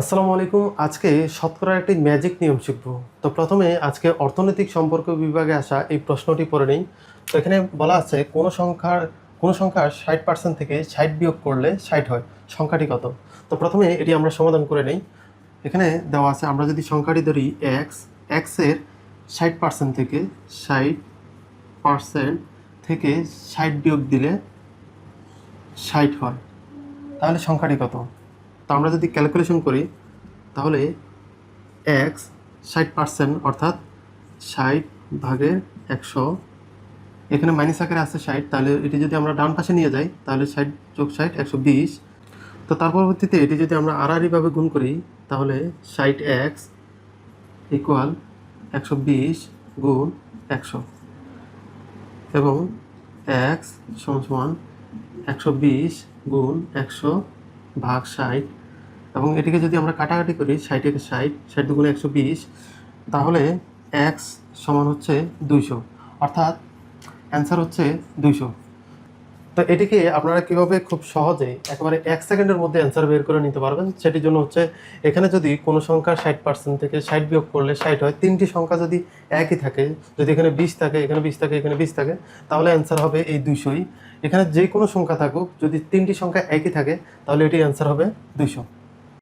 আসসালামু আলাইকুম। আজকে শতকরার একটি ম্যাজিক নিয়ম শিখব। তো প্রথমে আজকে অর্থনৈতিক সম্পর্ক বিভাগে আসা এই প্রশ্নটি পড়ে নেই। তো এখানে বলা আছে, কোনো সংখ্যার কোনো সংখ্যার ষাট পার্সেন্ট থেকে ষাট বিয়োগ করলে ষাট হয়। সংখ্যাটি কত? তো প্রথমে এটি আমরা সমাধান করে নেই। এখানে দেওয়া আছে, আমরা যদি সংখ্যাটি ধরি এক্স এক্সের ষাট পার্সেন্ট থেকে ষাট পার্সেন্ট থেকে ষাট বিয়োগ দিলে ষাট হয়। তাহলে সংখ্যাটি কত? তো আমরা যদি ক্যালকুলেশন করি, তাহলে এক্স ষাট পার্সেন্ট অর্থাৎ ষাট ভাগের একশো, এখানে মাইনাস আকারে আছে ষাট, তাহলে এটি যদি আমরা ডান পাশে নিয়ে যাই, তাহলে ষাট যোগ ষাট, একশো বিশ। তো তার পরবর্তীতে এটি যদি আমরা আড়াআড়িভাবে গুণ করি, তাহলে ষাট এক্স ইকুয়াল একশো বিশ গুণ একশো। এবং এক্স সমান একশো বিশ গুণ একশো ভাগ ষাট এবং এটিকে যদি আমরা কাটাকাটি করি ষাট একে ষাট ষাট দুগুণে একশো বিশ, তাহলে এক্স সমান হচ্ছে দুইশো। অর্থাৎ অ্যান্সার হচ্ছে দুইশো। তো এটিকে আপনারা কীভাবে খুব সহজে একেবারে এক সেকেন্ডের মধ্যে অ্যান্সার বের করে নিতে পারবেন, সেটির জন্য হচ্ছে এখানে যদি কোনো সংখ্যা ষাট পার্সেন্ট থেকে ষাট বিয়োগ করলে ষাট হয়, তিনটি সংখ্যা যদি একই থাকে, যদি এখানে বিশ থাকে, এখানে বিশ থাকে, এখানে বিশ থাকে, তাহলে অ্যান্সার হবে এই দুইশোই। এখানে যে কোনো সংখ্যা থাকুক, যদি তিনটি সংখ্যা একই থাকে, তাহলে এটি অ্যান্সার হবে দুইশো।